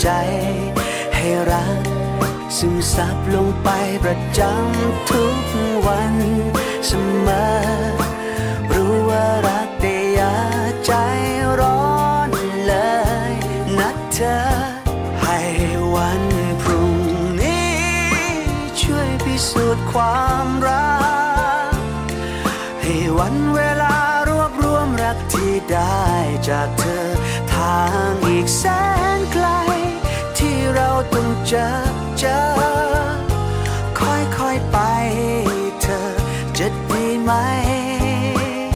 ใจ ให้รักซึมซับลงไปประจำทุกวันเสมอ รู้ว่ารักแต่อย่าใจร้อนเลยนะเธอ ให้วันพรุ่งนี้ ช่วยพิสูจน์ความรัก ให้วันเวลารวบรวมรักที่ได้จากเธอทางอีกแสน เจอเจอค่อยๆไปเธอจะดีไหม